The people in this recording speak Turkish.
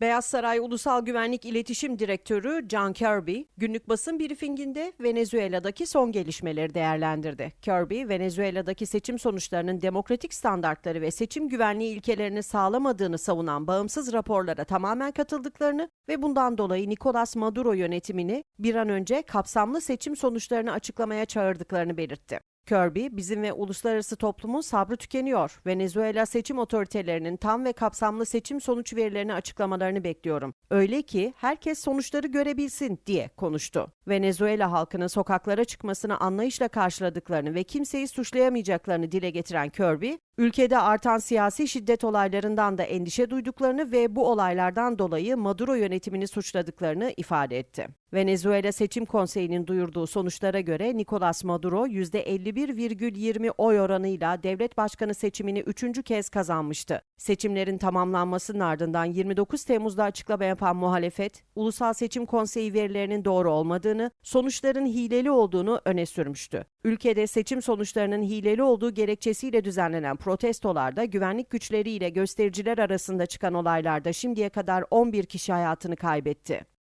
Beyaz Saray Ulusal Güvenlik İletişim Direktörü John Kirby, günlük basın briefinginde Venezuela'daki son gelişmeleri değerlendirdi. Kirby, Venezuela'daki seçim sonuçlarının demokratik standartları ve seçim güvenliği ilkelerini sağlamadığını savunan bağımsız raporlara tamamen katıldıklarını ve bundan dolayı Nicolas Maduro yönetimini bir an önce kapsamlı seçim sonuçlarını açıklamaya çağırdıklarını belirtti. Kirby, bizim ve uluslararası toplumun sabrı tükeniyor. Venezuela seçim otoritelerinin tam ve kapsamlı seçim sonuç verilerini açıklamalarını bekliyorum. Öyle ki herkes sonuçları görebilsin diye konuştu. Venezuela halkının sokaklara çıkmasını anlayışla karşıladıklarını ve kimseyi suçlayamayacaklarını dile getiren Kirby, ülkede artan siyasi şiddet olaylarından da endişe duyduklarını ve bu olaylardan dolayı Maduro yönetimini suçladıklarını ifade etti. Venezuela Seçim Konseyi'nin duyurduğu sonuçlara göre Nicolas Maduro %51,20 oy oranıyla devlet başkanı seçimini üçüncü kez kazanmıştı. Seçimlerin tamamlanmasının ardından 29 Temmuz'da açıklama yapan muhalefet, Ulusal Seçim Konseyi verilerinin doğru olmadığını, sonuçların hileli olduğunu öne sürmüştü. Ülkede seçim sonuçlarının hileli olduğu gerekçesiyle düzenlenen protestolarda güvenlik güçleriyle göstericiler arasında çıkan olaylarda şimdiye kadar 11 kişi hayatını kaybetti.